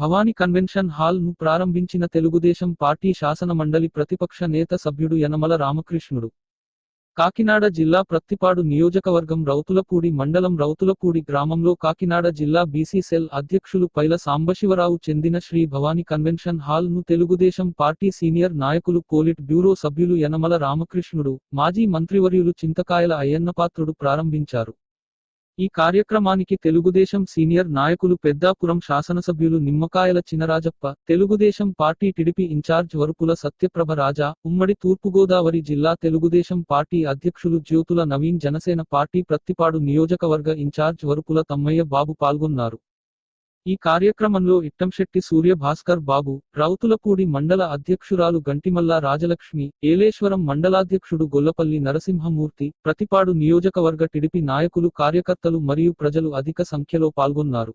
Bhavani convention హాల్ను ప్రారంభించిన Telugu Desam party శాసన మండలి ప్రతిపక్ష నేత సభ్యుడు యనమల రామకృష్ణుడు. కాకినాడ జిల్లా ప్రత్తిపాడు నియోజకవర్గం రౌతులపూడి మండలం రౌతులపూడి గ్రామంలో కాకినాడ జిల్లా బీసీ సెల్ అధ్యక్షులు పైల సాంబశివరావు చెందిన శ్రీ భవానీ కన్వెన్షన్ హాల్ను తెలుగుదేశం పార్టీ సీనియర్ నాయకులు పోలిట్ బ్యూరో సభ్యులు యనమల రామకృష్ణుడు మాజీ మంత్రివర్యులు చింతకాయల అయ్యన్నపాత్రుడు ప్రారంభించారు. ఈ కార్యక్రమానికి తెలుగుదేశం సీనియర్ నాయకులు పెద్దాపురం శాసనసభ్యులు Nimmakayala Chinarajappa Telugu Desam party TDP incharge Varupula Satyaprabha Raja ఉమ్మడి తూర్పుగోదావరి జిల్లా తెలుగుదేశం పార్టీ అధ్యక్షులు జ్యోతుల నవీన్ జనసేన పార్టీ ప్రత్తిపాడు నియోజకవర్గ ఇన్ఛార్జ్ వరుపుల తమ్మయ్య బాబు పాల్గొన్నారు. ఈ కార్యక్రమంలో ఇట్టంశెట్టి సూర్య భాస్కర్ బాబు రౌతులపూడి మండల అధ్యక్షురాలు గంటిమల్ల రాజలక్ష్మి ఏలేశ్వరం మండలాధ్యక్షుడు గొల్లపల్లి నరసింహమూర్తి ప్రతిపాడు నియోజకవర్గ టిడిపి నాయకులు కార్యకర్తలు మరియు ప్రజలు అధిక సంఖ్యలో పాల్గొన్నారు.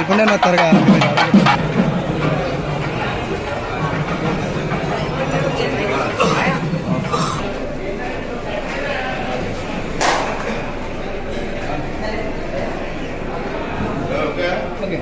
ఇప్పుడైనా త్వరగా Okay.